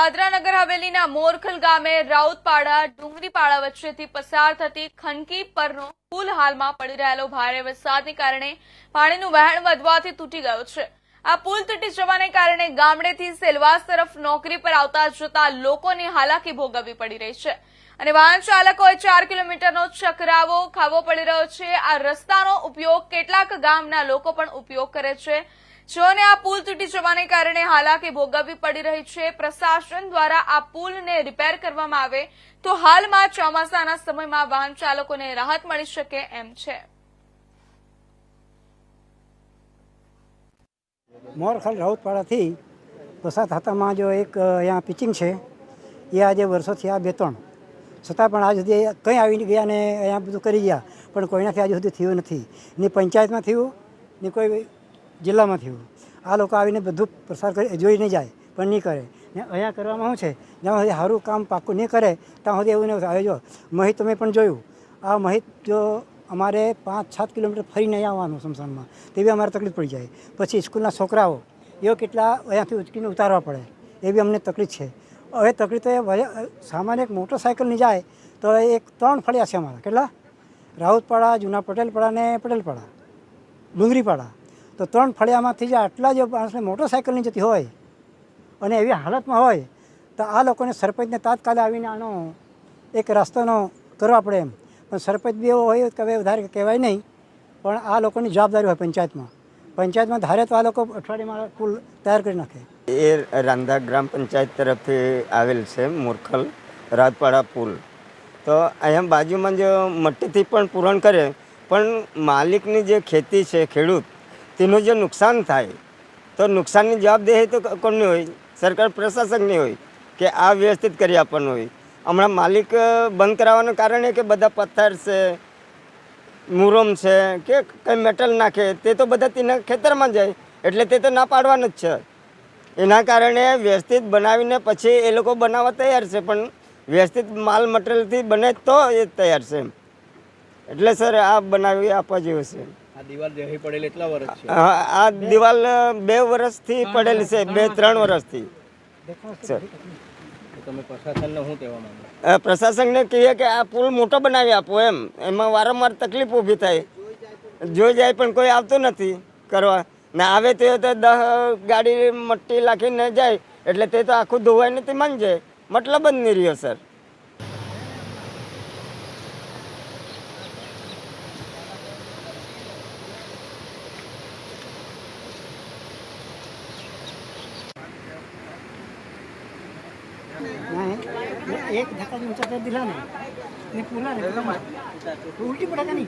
દાદરા નગર હવેલીના મોરખલ ગામે રાઉતપાડા ડુંગરીપાડા વચ્ચેથી પસાર થતી ખનકી પરનો પુલ હાલમાં પડી રહેલો ભારે વરસાદને કારણે પાણીનું વહેણ વધવાથી તૂટી ગયો છે. આ પુલ તૂટી જવાને કારણે ગામડેથી સેલવાસ તરફ નોકરી પર આવતા જતા લોકોની હાલાકી ભોગવવી પડી રહી છે. અને વાહન ચાલકોએ ચાર કિલોમીટરનો ચકરાવો ખાવો પડી રહ્યો છે. આ રસ્તાનો ઉપયોગ કેટલાક ગામના લોકો પણ ઉપયોગ કરે છે. જેઓને આ પુલ તૂટી જવાને કારણે હાલાકી ભોગવવી પડી રહી છે, પ્રશાસન દ્વારા આ પુલને રિપેર કરવામાં આવે, તો હાલમાં ચોમાસાના સમયમાં વાહન ચાલકોને રાહત મળી શકે એમ છે. મોરખલ રાઉતપાડાથી પસાર થતામાં જો એક અહીંયા પિચિંગ છે, એ આજે વર્ષોથી આ બે ત્રણ. છતાં પણ આજ સુધી કંઈ આવીને ગયા ને અહીંયા બધું કરી ગયા, પણ કોઈનાથી આજ સુધી થયું નથી. ને પંચાયતમાં થયું, ને કોઈ જિલ્લામાં થયું આ લોકો આવીને બધું પ્રસાર કરી જોઈને જાય, પણ નહીં કરે. ને અહીંયા કરવામાં શું છે? જ્યાં સુધી સારું કામ પાકું નહીં કરે, ત્યાં સુધી એવું નહીં આવે જો મહિત તમે પણ જોયું, આ મહિત જો અમારે પાંચ, સાત કિલોમીટર ફરીને આવવાનું સમસાનમાં બી અમારે તકલીફ પડી જાય. પછી સ્કૂલના છોકરાઓ, એઓ કેટલા અહીંયાથી ઉચકીને ઉતારવા પડે એ બી અમને તકલીફ છે. હવે તકલીફ તો સામાન્ય એક મોટરસાઇકલની જાય, તો એક ત્રણ ફળિયા છે અમારા. કેટલા? રાઉતપાડા જૂના પટેલપાડા ને પટેલપાડા, ડુંગરીપાડા. તો ત્રણ ફળિયામાંથી જે આટલા જો માણસને મોટરસાઇકલની જતી હોય અને એવી હાલતમાં હોય, તો આ લોકોને સરપંચને તાત્કાલિક આવીને આનો એક રસ્તાનો કરવા પડે એમ. પણ સરપંચ બી એવો હોય કે હવે વધારે કહેવાય નહીં, પણ આ લોકોની જવાબદારી હોય પંચાયતમાં. પંચાયતમાં ધારે તો આ લોકો અઠવાડિયામાં પુલ તૈયાર કરી નાખે. એ રાંધા ગ્રામ પંચાયત તરફથી આવેલ છે મોરખલ રાજપાડા પુલ. તો અહીંયા બાજુમાં જો મટ્ટીથી પણ પૂરણ કરે, પણ માલિકની જે ખેતી છે, ખેડૂત તેનું જે નુકસાન થાય, તો નુકસાનની જવાબદેહી તો કોની હોય? સરકાર પ્રશાસકની હોય કે આ વ્યવસ્થિત કરી આપવાનું હોય? હમણાં માલિક બંધ કરાવવાનું કારણ એ કે બધા પથ્થર છે, મુરમ છે, કે કંઈ મેટલ નાખે, તે તો બધા તેના ખેતરમાં જાય, એટલે તે તો ના પાડવાનું જ છે. એના કારણે વ્યવસ્થિત બનાવીને પછી એ લોકો બનાવવા તૈયાર છે, પણ વ્યવસ્થિત માલ મટીરિયલથી બને તો એ તૈયાર છે. એટલે સર, આ બનાવી આપવા જેવું છે. આ દિવાલ રહી વર્ષ છે. આ આ દિવાલ બે વર્ષથી પડેલી છે બે ત્રણ વર્ષથી પ્રશાસનને કહીએ કે આ પુલ મોટો બનાવી આપો એમ. એમાં વારંવાર તકલીફ ઊભી થાય. જોઈ જાય પણ કોઈ આવતું નથી કરવા. ને આવે તે તો દહ ગાડી મટ્ટી લાખીને જાય એટલે તે તો આખું ધોવાય નથી માન જાય મતલબ જ નહીં રહ્યો sir. एक धक्का तुमचा तर दिला नाही मी पुन्हा उलटी पडा का नाही